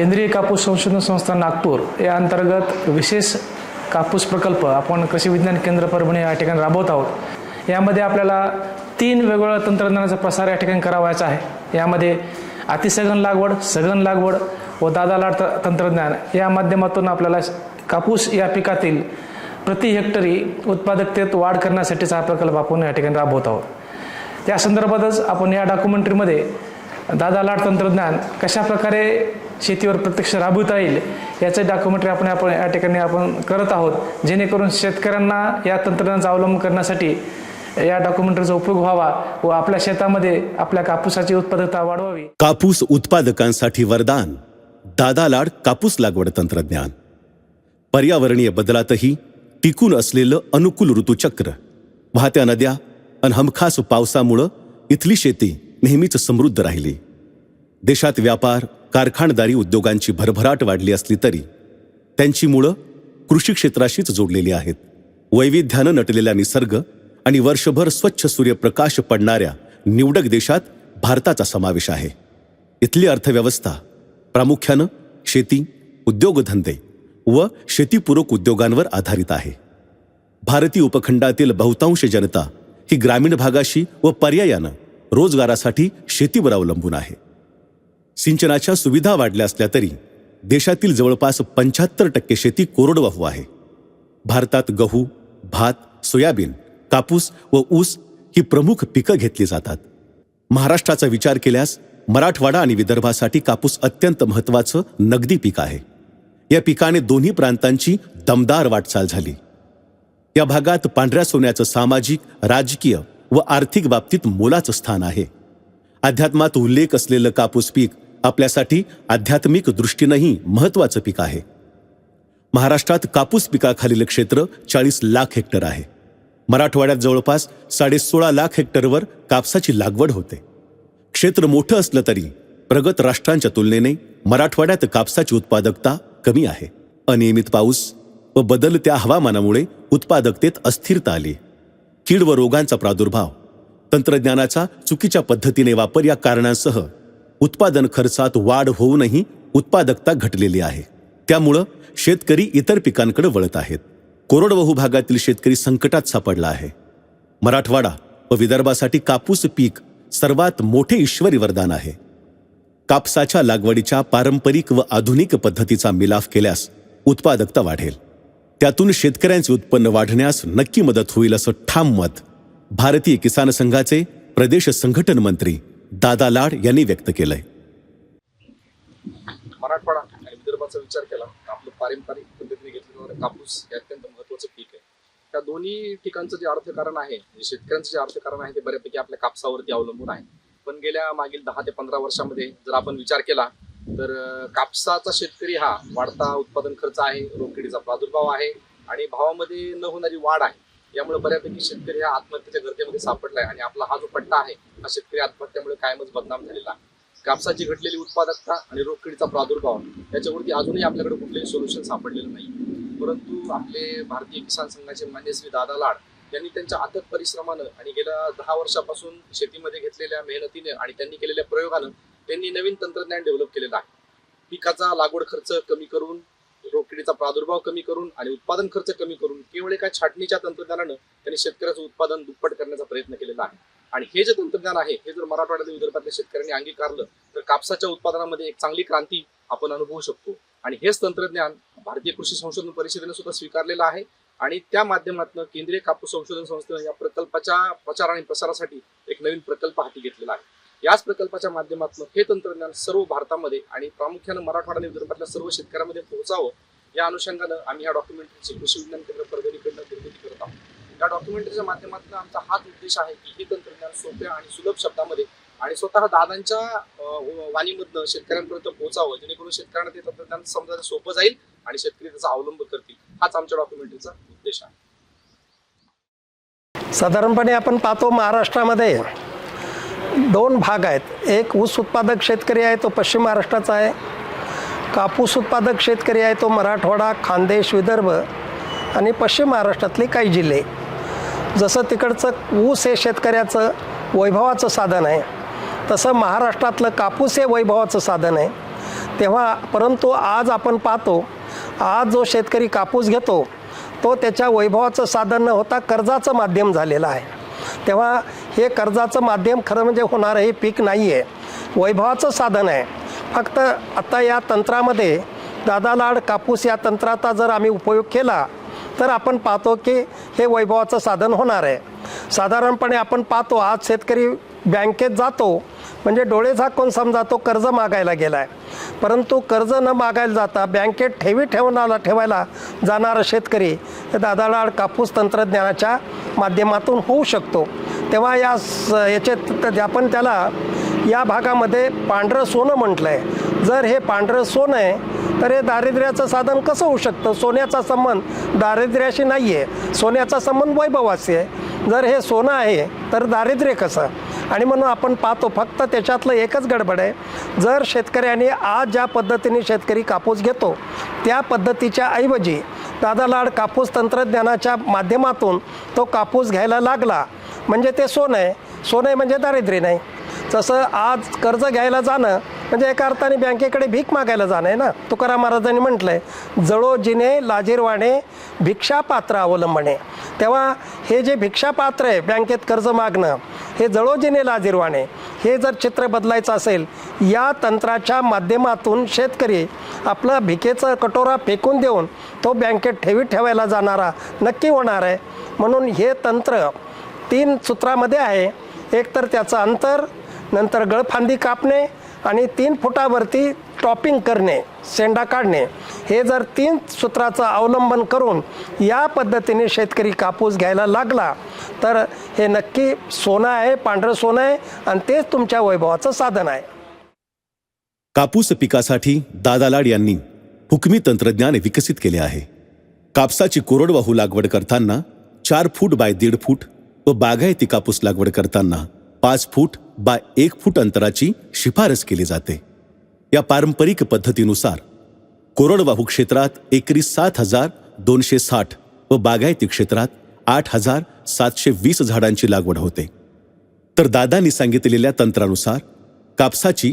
केंद्रीय कापूस संशोधन संस्था नागपूर या अंतर्गत विशेष कापूस प्रकल्प आपण कृषी विज्ञान केंद्र परभणी या ठिकाणी राबवत आहोत. यामध्ये आपल्याला तीन वेगवेगळ्या तंत्रज्ञानाचा प्रसार या ठिकाणी करावायचा आहे. यामध्ये अतिसघन लागवड सघन लागवड व दादा लाड त- तंत्रज्ञान या माध्यमातून आपल्याला कापूस या पिकातील प्रति हेक्टरी उत्पादकतेत वाढ करण्यासाठीचा हा प्रकल्प आपण या ठिकाणी राबवत आहोत. त्या संदर्भातच आपण या डॉक्युमेंटरीमध्ये दादा लाड तंत्रज्ञान कशा प्रकारे शेतीवर प्रत्यक्ष राबवता येईल. याचं डॉक्युमेंटरी आपण आपण या ठिकाणी आपण करत आहोत. जेणेकरून शेतकऱ्यांना या तंत्रज्ञानाचा अवलंब करण्यासाठी या डॉक्युमेंटरीचा उपयोग व्हावा व आपल्या शेतामध्ये आपल्या कापूसाची उत्पादकता वाढवावी. कापूस उत्पादकांसाठी वरदान. दादा लाड कापूस लागवड तंत्रज्ञान. पर्यावरणीय बदलातही टिकून असलेलं अनुकूल ऋतुचक्र. वाहत्या नद्या आणि हमखास पावसामुळं इथली शेती नेहमीच समृद्ध राहिली. देशात व्यापार कारखानदारी उद्योगांची भरभराट वाढली असली तरी त्यांची मुळं कृषी क्षेत्राशीच जोडलेली आहेत. वैविध्यानं नटलेला निसर्ग आणि वर्षभर स्वच्छ सूर्यप्रकाश पडणाऱ्या निवडक देशात भारताचा समावेश आहे. इथली अर्थव्यवस्था प्रामुख्यानं शेती उद्योगधंदे व शेतीपूरक उद्योगांवर आधारित आहे. भारतीय उपखंडातील बहुतांश जनता ही ग्रामीण भागाशी व पर्यायानं रोजगारासाठी शेतीवर अवलंबून आहे. सिंचनाच्या सुविधा वाढल्या असल्या तरी देशातील जवळपास पंच्याहत्तर टक्के शेती कोरडवाहू आहे. भारतात गहू भात सोयाबीन कापूस व ऊस ही प्रमुख पिकं घेतली जातात. महाराष्ट्राचा विचार केल्यास मराठवाडा आणि विदर्भासाठी कापूस अत्यंत महत्वाचं नगदी पीक आहे. या पिकाने दोन्ही प्रांतांची दमदार वाटचाल झाली. या भागात पांढऱ्या सोन्याचं सामाजिक राजकीय व आर्थिक बाबतीत मोलाचं स्थान आहे. अध्यात्मात उल्लेख असलेलं कापूस पीक आपल्यासाठी आध्यात्मिक दृष्टीनंही महत्वाचं पीक आहे. महाराष्ट्रात कापूस पिकाखालील क्षेत्र चाळीस लाख हेक्टर आहे. मराठवाड्यात जवळपास साडेसोळा लाख हेक्टरवर कापसाची लागवड होते. क्षेत्र मोठं असलं तरी प्रगत राष्ट्रांच्या तुलनेने मराठवाड्यात कापसाची उत्पादकता कमी आहे. अनियमित पाऊस व बदलत्या हवामानामुळे उत्पादकतेत अस्थिरता आली. कीड व रोगांचा प्रादुर्भाव तंत्रज्ञानाचा चुकीच्या पद्धतीने वापर या कारणांसह उत्पादन खर्चात वाढ होऊनही उत्पादकता घटलेली आहे. त्यामुळं शेतकरी इतर पिकांकडे वळत आहेत. कोरडवाहू भागातील शेतकरी संकटात सापडला आहे. मराठवाडा व विदर्भासाठी कापूस पीक सर्वात मोठे ईश्वरी वरदान आहे. कापसाच्या लागवडीच्या पारंपरिक व आधुनिक पद्धतीचा मिलाफ केल्यास उत्पादकता वाढेल. त्यातून शेतकऱ्यांचे उत्पन्न वाढण्यास नक्की मदत होईल असं ठाम मत भारतीय किसान संघाचे प्रदेश संघटन मंत्री दादा लाड यांनी व्यक्त केलंय. मराठवाडा आणि विदर्भाचा विचार केला तर आपलं पारंपरिक पद्धतीने घेतलं जाणारं कापूस हे अत्यंत महत्वाचं पीक आहे. त्या दोन्ही ठिकाणचं जे अर्थकारण आहे शेतकऱ्यांचं जे अर्थकारण आहे ते बऱ्यापैकी आपल्या कापसावरती अवलंबून आहे. पण गेल्या मागील दहा ते पंधरा वर्षामध्ये जर आपण विचार केला तर कापसाचा शेतकरी हा वाढता उत्पादन खर्च आहे रोगकिडीचा प्रादुर्भाव आहे आणि भावामध्ये न होणारी वाढ आहे. यामुळे बऱ्यापैकी शेतकरी हा आत्महत्येच्या गर्दीमध्ये सापडलाय आणि आपला हा जो पट्टा आहे हा शेतकरी आत्महत्यामुळे कायमच बदनाम झालेला आहे. कापसाची घटलेली उत्पादकता आणि रोगकिडीचा प्रादुर्भाव याच्यावरती अजूनही आपल्याकडे कुठलेही सोल्युशन सापडलेलं नाही परंतु आपले भारतीय किसान संघाचे मान्य दादा लाड यांनी त्यांच्या अथक परिश्रमानं आणि गेल्या दहा वर्षापासून शेतीमध्ये घेतलेल्या मेहनतीने आणि त्यांनी केलेल्या प्रयोगानं त्यांनी नवीन तंत्रज्ञान डेव्हलप केलेलं आहे. पिकाचा लागवड खर्च कमी करून रोगकिडीचा प्रादुर्भाव कमी करून आणि उत्पादन खर्च कमी करून केवळ एका छाटणीच्या तंत्रज्ञानानं त्यांनी शेतकऱ्याचं उत्पादन दुप्पट करण्याचा प्रयत्न केलेला आहे. आणि हे जे तंत्रज्ञान आहे हे जर मराठवाड्यातील विदर्भातल्या शेतकऱ्यांनी अंगीकारलं तर कापसाच्या उत्पादनामध्ये एक चांगली क्रांती आपण अनुभवू शकतो. आणि हेच तंत्रज्ञान भारतीय कृषी संशोधन परिषदेने सुद्धा स्वीकारलेलं आहे. आणि त्या माध्यमातून केंद्रीय कापूस संशोधन संस्थेनं या प्रकल्पाच्या प्रचार आणि प्रसारासाठी एक नवीन प्रकल्प हाती घेतलेला आहे. याच प्रकल्पाच्या माध्यमातून हे तंत्रज्ञान सर्व भारतामध्ये आणि प्रामुख्यानं मराठवाडा आणि विदर्भातल्या सर्व शेतकऱ्यांमध्ये पोहोचावं या अनुषंगानं आम्ही या डॉक्युमेंटरीची कृषी विज्ञान केंद्र परभणीकडनं निर्मिती करत आहोत. या डॉक्युमेंटरीच्या माध्यमातून आमचा हाच उद्देश आहे की हे तंत्रज्ञान सोप्या आणि सुलभ शब्दामध्ये आणि स्वतः दादांच्या वाणीमधनं शेतकऱ्यांपर्यंत पोहोचावं जेणेकरून शेतकऱ्यांना ते तंत्रज्ञान समजायला सोपं जाईल आणि शेतकरी त्याचा अवलंब करतील. हाच आमच्या डॉक्युमेंटरीचा उद्देश आहे. साधारणपणे आपण पाहतो महाराष्ट्रामध्ये दोन भाग आहेत. एक ऊस उत्पादक शेतकरी आहे तो पश्चिम महाराष्ट्राचा आहे. कापूस उत्पादक शेतकरी आहे तो मराठवाडा खानदेश विदर्भ आणि पश्चिम महाराष्ट्रातले काही जिल्हे. जसं तिकडचं ऊस हे शेतकऱ्याचं वैभवाचं साधन आहे तसं महाराष्ट्रातलं कापूस हे वैभवाचं साधन आहे. तेव्हा परंतु आज आपण पाहतो आज जो शेतकरी कापूस घेतो तो त्याच्या वैभवाचं साधन न होता कर्जाचं माध्यम झालेलं आहे. तेव्हा हे कर्जाचं माध्यम खरं म्हणजे होणारं हे पीक नाही आहे वैभवाचं साधन आहे. फक्त आता या तंत्रामध्ये दादा लाड कापूस या तंत्राचा जर आम्ही उपयोग केला तर आपण पाहतो की हे वैभवाचं साधन होणार आहे. साधारणपणे आपण पाहतो आज शेतकरी बँकेत जातो म्हणजे डोळे झाकून समजा तो कर्ज मागायला गेला आहे परंतु कर्ज न मागायला जाता बँकेत ठेवी ठेवणारा ठेवायला जाणारा शेतकरी हे दादालाड कापूस तंत्रज्ञानाच्या माध्यमातून होऊ शकतो. तेव्हा या स याचे आपण त्याला या भागामध्ये पांढरं सोनं म्हटलं आहे जर हे पांढरं सोनं आहे तर हे दारिद्र्याचं साधन कसं होऊ शकतं? सोन्याचा संबंध दारिद्र्याशी नाही आहे सोन्याचा संबंध वैभवाशी आहे. जर हे सोनं आहे तर दारिद्र्य कसं? आणि म्हणून आपण पाहतो फक्त त्याच्यातलं एकच गडबड आहे. जर शेतकऱ्यांनी आज ज्या पद्धतीने शेतकरी कापूस घेतो त्या पद्धतीच्या ऐवजी दादा लाड कापूस तंत्रज्ञानाच्या माध्यमातून तो कापूस घ्यायला लागला म्हणजे ते सोनं आहे. सोनं आहे म्हणजे दारिद्र्य नाही. तसं आज कर्ज घ्यायला जाणं म्हणजे एका अर्थाने बँकेकडे भीक मागायला जाणं आहे ना? तुकाराम महाराजांनी म्हटलं जळो जिने लाजीरवाणे भिक्षापात्र अवलंबणे. तेव्हा हे जे भिक्षापात्र आहे बँकेत कर्ज मागणं हे जळोजिने लाजीरवाणे. हे जर चित्र बदलायचं असेल या तंत्राच्या माध्यमातून शेतकरी आपलं भिकेचा कटोरा फेकून देऊन तो बँकेत ठेवी ठेवायला जाणारा नक्की होणार आहे. म्हणून हे तंत्र तीन सूत्रामध्ये आहे. एक तर त्याचं अंतर नंतर गळफांदी कापणे आणि तीन फुटावरती टॉपिंग करणे शेंडा काढणे हे जर तीन सूत्राचं अवलंबन करून या पद्धतीने शेतकरी कापूस घ्यायला लागला तर हे नक्की सोनं आहे पांढरं सोनं आहे आणि तेच तुमच्या वैभवाचं साधन आहे. कापूस पिकासाठी दादालाड यांनी हुकमी तंत्रज्ञान विकसित केले आहे. कापसाची कोरडवाहू लागवड करताना चार फूट बाय दीड फूट व बागायती कापूस लागवड करताना पाच फूट बाय एक फूट अंतराची शिफारस केली जाते. या पारंपरिक पद्धतीनुसार कोरडवाहू क्षेत्रात एकरी सात हजार दोनशे साठ व बागायती क्षेत्रात आठ हजार सातशे वीस झाडांची लागवड होते. तर दादांनी सांगितलेल्या तंत्रानुसार कापसाची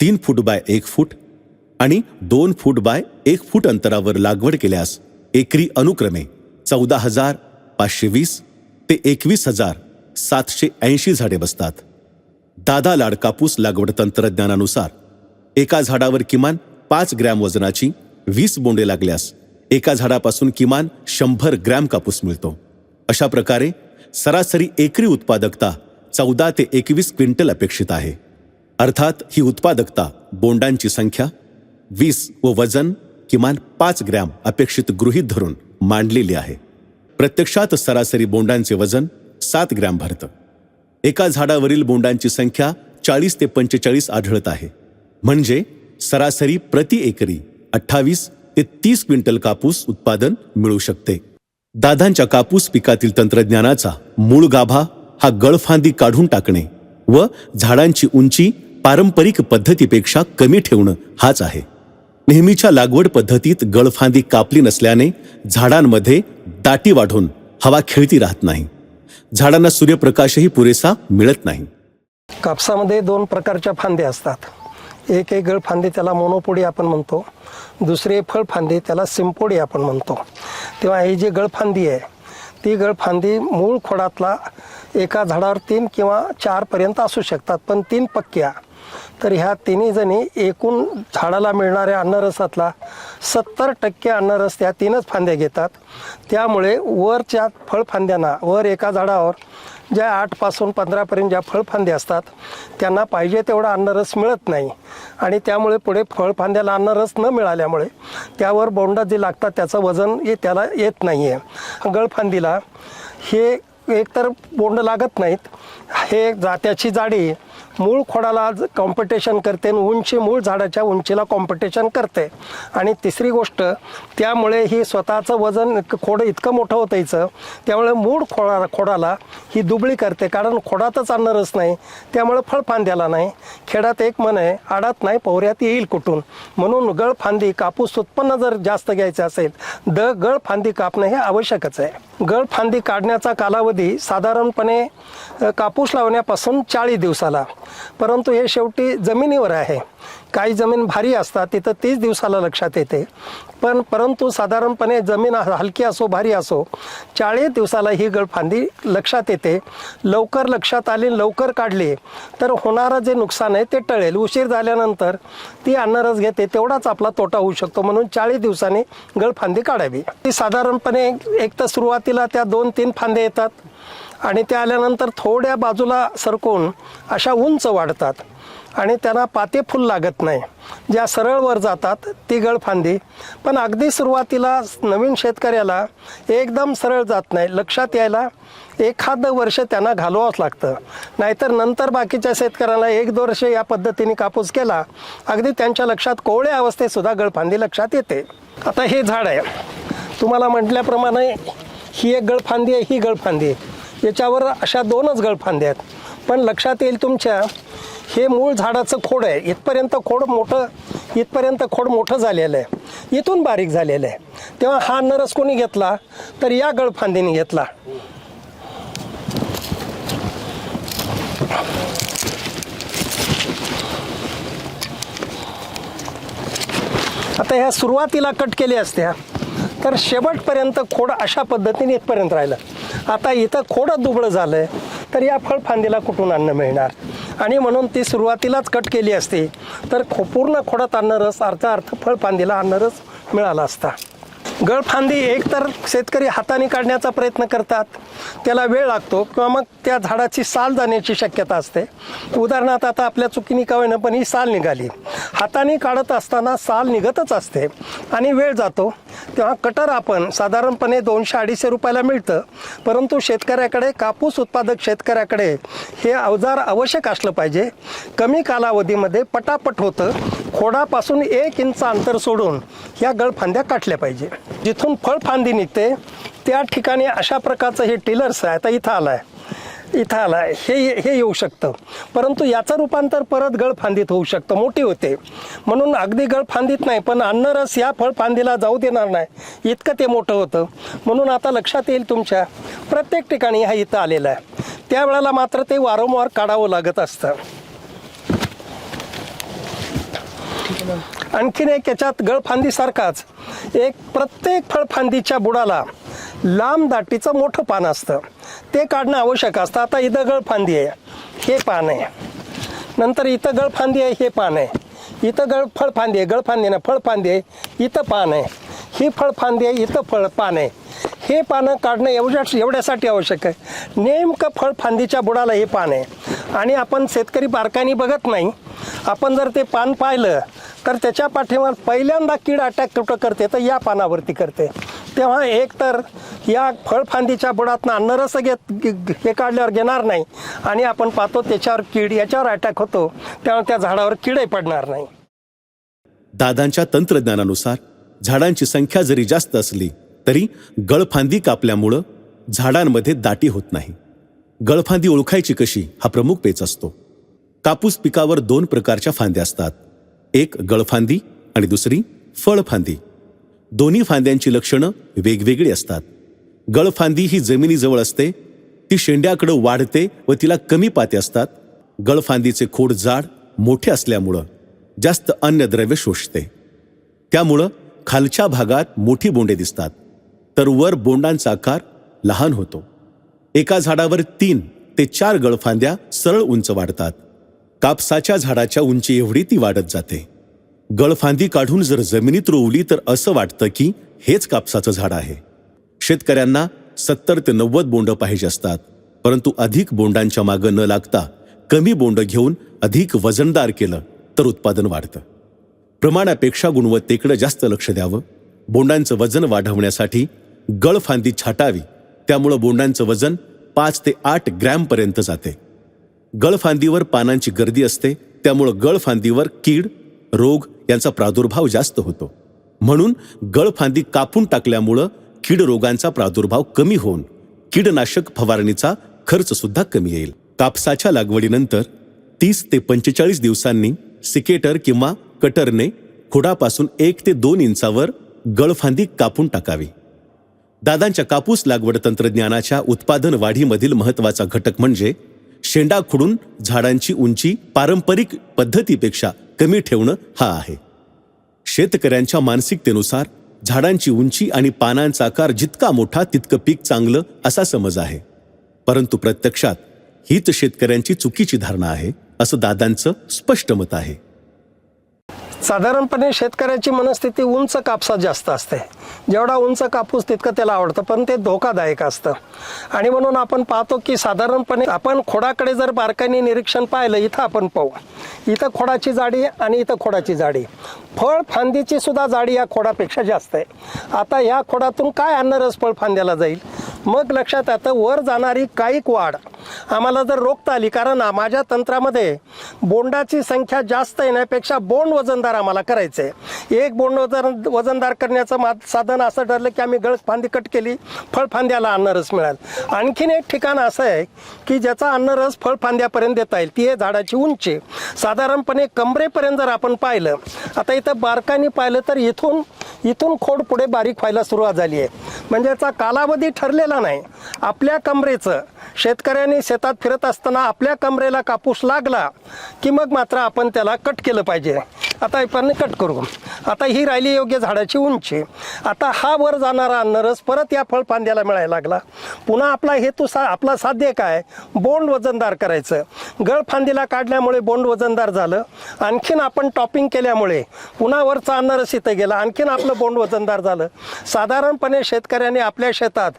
तीन फूट बाय एक फूट आणि दोन फूट बाय एक फूट अंतरावर लागवड केल्यास एकरी अनुक्रमे चौदा हजार पाचशे वीस ते एकवीस हजार सातशे ऐंशी झाडे बसतात. दादा लाड कापूस लागवड तंत्रज्ञानानुसार एका झाडावर किमान पाच ग्रॅम वजनाची वीस बोंडे लागल्यास एका झाडापासून किमान शंभर ग्रॅम कापूस मिळतो. अशा प्रकारे सरासरी एकरी उत्पादकता चौदा ते एकवीस क्विंटल अपेक्षित आहे. अर्थात ही उत्पादकता बोंडांची संख्या वीस व वजन किमान पाच ग्रॅम अपेक्षित गृहीत धरून मांडलेली आहे. प्रत्यक्षात सरासरी बोंडांचे वजन सात ग्रॅम भरतं. एका झाडावरील बोंडांची संख्या चाळीस ते पंचेचाळीस आढळत आहे. म्हणजे सरासरी प्रति एकरी अठ्ठावीस ते तीस क्विंटल कापूस उत्पादन मिळू शकते. दादांच्या कापूस पिकातील तंत्रज्ञानाचा मूळ गाभा हा गळफांदी काढून टाकणे व झाडांची उंची पारंपरिक पद्धतीपेक्षा कमी ठेवणं हाच आहे. नेहमीच्या लागवड पद्धतीत गळफांदी कापली नसल्याने झाडांमध्ये दाटी वाढून हवा खेळती राहत नाही. झाडांना सूर्यप्रकाशही पुरेसा मिळत नाही. कापसामध्ये दोन प्रकारच्या फांद्या असतात. एक एक गळफांदी त्याला मोनोपोडी आपण म्हणतो. दुसरे फळ फांदे त्याला सिंपोडी आपण म्हणतो. तेव्हा ही जी गळफांदी आहे ती गळफांदी मूळ खोडातला एका झाडावर तीन किंवा चारपर्यंत असू शकतात पण तीन पक्क्या तर ह्या तिन्ही जणी एकूण झाडाला मिळणाऱ्या अन्नरसातला सत्तर टक्के अन्नरस त्या तीनच फांद्या घेतात. त्यामुळे वरच्या फळफांद्यांना वर एका झाडावर ज्या आठपासून पंधरापर्यंत ज्या फळफांद्या असतात त्यांना पाहिजे तेवढा अन्नरस मिळत नाही. आणि त्यामुळे पुढे फळफांद्याला अन्नरस न मिळाल्यामुळे त्यावर बोंडा जे लागतात त्याचं वजन हे त्याला येत नाही आहे गळफांदीला हे एकतर बोंड लागत नाहीत. हे जात्याची जाडी मूळ खोडाला कॉम्पिटिशन करते आणि उंची मूळ झाडाच्या उंचीला कॉम्पिटिशन करते. आणि तिसरी गोष्ट त्यामुळे ही स्वतःचं वजन खोड इतकं मोठं होतं यायचं त्यामुळे मूळ खोडा खोडाला ही दुबळी करते. कारण खोडातच अन्नरस नाही त्यामुळे फळफांद्याला नाही. खेडात एक मन आहे आडात नाही पोहऱ्यात येईल कुठून? म्हणून गळफांदी कापूस उत्पन्न जर जास्त घ्यायचं असेल द गळफांदी कापणं हे आवश्यकच आहे. गळफांदी काढण्याचा कालावधी साधारणपणे कापूस लावण्यापासून चाळीस दिवसाला. परंतु हे शेवटी जमिनीवर आहे. काही जमीन भारी असतात तिथं तीस दिवसाला लक्षात येते. पण परंतु साधारणपणे जमीन हलकी असो भारी असो चाळीस दिवसाला ही गळफांदी लक्षात येते. लवकर लक्षात आली लवकर काढली तर होणारं जे नुकसान आहे ते टळेल. उशीर झाल्यानंतर ती अन्नरस घेते तेवढाच आपला तोटा होऊ शकतो. म्हणून चाळीस दिवसांनी गळफांदी काढावी. ती साधारणपणे एक तर सुरुवातीला त्या दोन तीन फांदे येतात आणि त्या आल्यानंतर थोड्या बाजूला सरकून अशा उंच वाढतात. आणि त्यांना पाते फुल लागत नाही. ज्या सरळवर जातात ती गळफांदी. पण अगदी सुरुवातीला नवीन शेतकऱ्याला एकदम सरळ जात नाही. लक्षात यायला एखादं वर्ष त्यांना घालवावंच लागतं. नाहीतर नंतर बाकीच्या शेतकऱ्याला एक दोन वर्ष या पद्धतीने कापूस केला अगदी त्यांच्या लक्षात कोवळ्या अवस्थेतसुद्धा गळफांदी लक्षात येते. आता हे झाड आहे. तुम्हाला म्हटल्याप्रमाणे ही एक गळफांदी आहे ही गळफांदी आहे. याच्यावर अशा दोनच गळफांद्या आहेत. पण लक्षात येईल तुमच्या हे मूळ झाडाचं खोड आहे. इथपर्यंत खोड मोठं इथपर्यंत खोड मोठं झालेलं आहे. इथून बारीक झालेलं आहे. तेव्हा हा नरस कोणी घेतला? तर या गळफांदीने घेतला. आता ह्या सुरुवातीला कट केल्या असत्या तर शेवटपर्यंत खोड अशा पद्धतीने इथपर्यंत राहिलं. आता इथं खोडं दुबळं झालं आहे तर या फळफांदीला कुठून अन्न मिळणार? आणि म्हणून ती सुरुवातीलाच कट केली असती तर खो पूर्ण खोडात अन्नरस अर्धा अर्थ फळफांदीला अन्नरस मिळाला असता. गळफांदी एक तर शेतकरी हाताने काढण्याचा प्रयत्न करतात त्याला वेळ लागतो किंवा मग त्या झाडाची साल जाण्याची शक्यता असते. उदाहरणार्थ आता आपल्या चुकीने का होईना पण ही साल निघाली. हाताने काढत असताना साल निघतच असते आणि वेळ जातो. तेव्हा कटर आपण साधारणपणे दोनशे अडीचशे रुपयाला मिळतं. परंतु शेतकऱ्याकडे कापूस उत्पादक शेतकऱ्याकडे हे अवजार आवश्यक असलं पाहिजे. कमी कालावधीमध्ये पटापट होतं. खोडापासून एक इंच अंतर सोडून ह्या गळफांद्या काटल्या पाहिजे. जिथून फळफांदी निघते त्या ठिकाणी अशा प्रकारचं हे टिलर्स आहे आता इथं आलं आहे इथं आला आहे हे हे येऊ शकतं. परंतु याचं रूपांतर परत गळफांदीत होऊ शकतं. मोठी होते. म्हणून अगदी गळफांदीत नाही पण अन्नरस या फळफांदीला जाऊ देणार नाही. इतकं ते मोठं होतं. म्हणून आता लक्षात येईल तुमच्या प्रत्येक ठिकाणी हा इथं आलेला आहे. त्यावेळेला मात्र ते वारंवार काढावं लागत असतं. आणखीन एक याच्यात गळफांदीसारखाच एक प्रत्येक फळफांदीच्या बुडाला लांब दाटीचं मोठं पान असतं. ते काढणं आवश्यक असतं. आता इथं गळफांदी आहे. हे पान आहे. नंतर इथं गळफांदी आहे. हे पान आहे. इथं गळ फळफांदी आहे. गळफांदी ना फळफांदी आहे. इथं पान आहे. ही फळफांदी आहे. इथं फळ पान आहे. हे पानं काढणं एवढ्या एवढ्यासाठी आवश्यक आहे. नेमकं फळफांदीच्या बुडाला हे पान आहे. आणि आपण शेतकरी बारकानी बघत नाही. आपण जर ते पान पाहिलं तर त्याच्या पाठीमाग पहिल्यांदा कीड अटॅक कुठं करते तर या पानावरती करते. तेव्हा एक तर या फळफांदीच्या बुडातनं अन्नरस घेत हे काढल्यावर घेणार नाही. आणि आपण पाहतो त्याच्यावर कीड याच्यावर अटॅक होतो. तेव्हा त्या झाडावर किडही पडणार नाही. दादांच्या तंत्रज्ञानानुसार झाडांची संख्या जरी जास्त असली तरी गळफांदी कापल्यामुळं झाडांमध्ये दाटी होत नाही. गळफांदी ओळखायची कशी हा प्रमुख पेच असतो. कापूस पिकावर दोन प्रकारच्या फांद्या असतात. एक गळफांदी आणि दुसरी फळफांदी. दोन्ही फांद्यांची लक्षणं वेगवेगळी असतात. गळफांदी ही जमिनीजवळ असते ती शेंड्याकडं वाढते व तिला कमी पाते असतात. गळफांदीचे खोड जाड मोठे असल्यामुळं जास्त अन्नद्रव्य शोषते. त्यामुळं खालच्या भागात मोठी बोंडे दिसतात. तर वर बोंडांचा आकार लहान होतो. एका झाडावर तीन ते चार गळफांद्या सरळ उंच वाढतात. कापसाच्या झाडाच्या उंची एवढी ती वाढत जाते. गळफांदी काढून जर जमिनीत रोवली तर असं वाटतं की हेच कापसाचं झाड आहे. शेतकऱ्यांना सत्तर ते नव्वद बोंड पाहिजे असतात परंतु अधिक बोंडांच्या मागं न लागता कमी बोंड घेऊन अधिक वजनदार केलं तर उत्पादन वाढतं. प्रमाणापेक्षा गुणवत्तेकडे जास्त लक्ष द्यावं. बोंडांचं वजन वाढवण्यासाठी गळफांदी छाटावी त्यामुळं बोंडांचं वजन पाच ते आठ ग्रॅमपर्यंत जाते. गळफांदीवर पानांची गर्दी असते त्यामुळं गळफांदीवर कीड रोग यांचा प्रादुर्भाव जास्त होतो. म्हणून गळफांदी कापून टाकल्यामुळं कीड रोगांचा प्रादुर्भाव कमी होऊन कीडनाशक फवारणीचा खर्च सुद्धा कमी येईल. कापसाच्या लागवडीनंतर तीस ते पंचेचाळीस दिवसांनी सिकेटर किंवा कटरने खोडापासून एक ते दोन इंचावर गळफांदी कापून टाकावी. दादांच्या कापूस लागवड तंत्रज्ञानाच्या उत्पादन वाढीमधील महत्त्वाचा घटक म्हणजे शेंडा खुडून झाडांची उंची पारंपरिक पद्धतीपेक्षा कमी ठेवणं हा आहे. शेतकऱ्यांच्या मानसिकतेनुसार झाडांची उंची आणि पानांचा आकार जितका मोठा तितकं पीक चांगलं असा समज आहे. परंतु प्रत्यक्षात हीच शेतकऱ्यांची चुकीची धारणा आहे असं दादांचं स्पष्ट मत आहे. साधारणपणे शेतकऱ्याची मनस्थिती उंच कापसात जास्त असते. जेवढा उंच कापूस तितकं त्याला आवडतं पण ते धोकादायक असतं. आणि म्हणून आपण पाहतो की साधारणपणे आपण खोडाकडे जर बारकाईने निरीक्षण पाहिलं इथं आपण पाहू. इथं खोडाची जाडी आणि इथं खोडाची जाडी. फळ फांदीची सुद्धा जाडी या खोडापेक्षा जास्त आहे. आता या खोडातून काय अन्नरस फळ फांद्याला जाईल? मग लक्षात येतं वर जाणारी काईक वाढ. आम्हाला जर रोखता आली कारण माझ्या तंत्रामध्ये बोंडाची संख्या जास्त येण्यापेक्षा बोंड वजनदार आम्हाला करायचं आहे एक बोंड वजन वजनदार करण्याचं मा साधन असं ठरलं की आम्ही गळ फांदी कट केली फळफांद्याला अन्नरस मिळाल. आणखीन एक ठिकाण असं आहे की ज्याचा अन्नरस फळफांद्यापर्यंत देता येईल ती आहे झाडाची उंची. साधारणपणे कमरेपर्यंत जर आपण पाहिलं आता इथं बारकाने पाहिलं तर इथून इथून खोड पुढे बारीक व्हायला सुरुवात झाली आहे. म्हणजे याचा कालावधी ठरलेला नाही. आपल्या कमरेचं शेतकऱ्यांनी शेतात फिरत असताना आपल्या कमरेला कापूस लागला की मग मात्र आपण त्याला कट केलं पाहिजे. आता आपण कट करू. आता ही राहिली योग्य झाडाची उंची आता हा वर जाणारा अन्नरस परत या फळफांद्याला मिळायला लागला. पुन्हा आपला हेतू सा आपला साध्य काय? बोंड वजनदार करायचं. गळफांदीला काढल्यामुळे बोंड वजनदार झालं. आणखीन आपण टॉपिंग केल्यामुळे पुन्हा वरचा अन्नरस इथं गेला. आणखीन आपलं बोंड वजनदार झालं. साधारणपणे शेतकऱ्याने आपल्या शेतात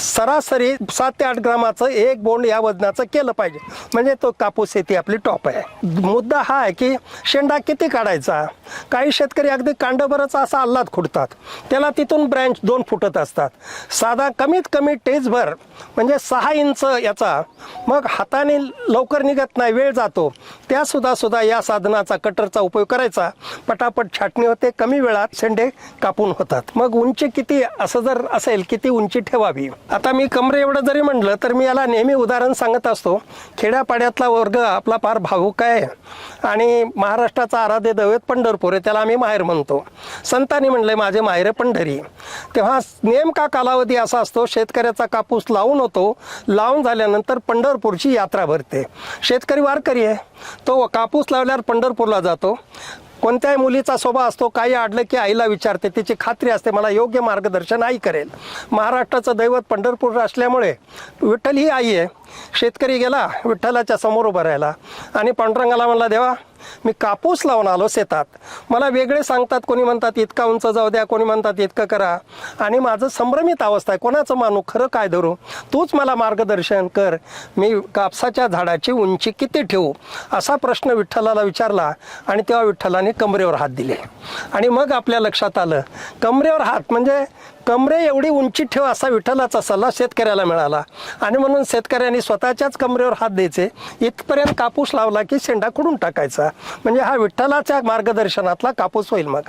सरासरी सात ते आठ ग्रामाचं एक बोंड या वजनाचं केलं पाहिजे. म्हणजे तो कापूस शेती आपली टॉप आहे. मुद्दा हा आहे की शेंडा किती काढायचा? काही शेतकरी अगदी कांडभरच असा आल्हाद खुडतात. त्याला तिथून ब्रँच दोन फुटत असतात. साधा कमीत कमी टेजभर म्हणजे सहा इंच याचा. मग हाताने लवकर निघत नाही वेळ जातो. त्यासुद्धा सुद्धा या साधनाचा कटरचा उपयोग करायचा. पटापट छाटणी होते कमी वेळात शेंडे कापून होतात. मग उंची किती असं जर असेल किती उंची ठेवावी? आता मी कमरे एवढं जरी म्हटलं तर मी याला नेहमी उदाहरण सांगत असतो. खेड्यापाड्यातला वर्ग आपला फार भावूक आहे. आणि महाराष्ट्राचा आराध्य दैवत पंढरपूर आहे त्याला आम्ही माहेर म्हणतो. संतांनी म्हणले माझे माहेर पंढरी. तेव्हा नेमका कालावधी असा असतो शेतकऱ्याचा कापूस लावून होतो. लावून झाल्यानंतर पंढरपूरची यात्रा भरते. शेतकरी वारकरी आहे. तो कापूस लावल्यावर पंढरपूरला जातो. कोणत्याही मुलीचा स्वभाव असतो काही आडलं की आईला विचारते तिची खात्री असते मला योग्य मार्गदर्शन आई करेल. महाराष्ट्राचं दैवत पंढरपूर असल्यामुळे विठ्ठल ही आई आहे. शेतकरी गेला विठ्ठलाच्या समोर उभं राहिला. आणि पांडुरंगाला म्हणला देवा मी कापूस लावून आलो शेतात. मला वेगळे सांगतात कोणी म्हणतात इतका उंच जाऊ द्या कोणी म्हणतात इतकं करा. आणि माझं संभ्रमित अवस्था आहे कोणाचं मानू खरं काय धरू? तूच मला मार्गदर्शन कर. मी कापसाच्या झाडाची उंची किती ठेवू? असा प्रश्न विठ्ठलाला विचारला आणि तेव्हा विठ्ठलाने कमरेवर हात दिले. आणि मग आपल्या लक्षात आलं. कमरेवर हात म्हणजे कमरे एवढी उंची ठेव असा विठ्ठलाचा सल्ला शेतकऱ्याला मिळाला. आणि म्हणून शेतकऱ्यांनी स्वतःच्याच कमरेवर हात द्यायचे. इथपर्यंत कापूस लावला की शेंडा खुडून टाकायचा. म्हणजे हा विठ्ठलाच्या मार्गदर्शनातला कापूस होईल मग.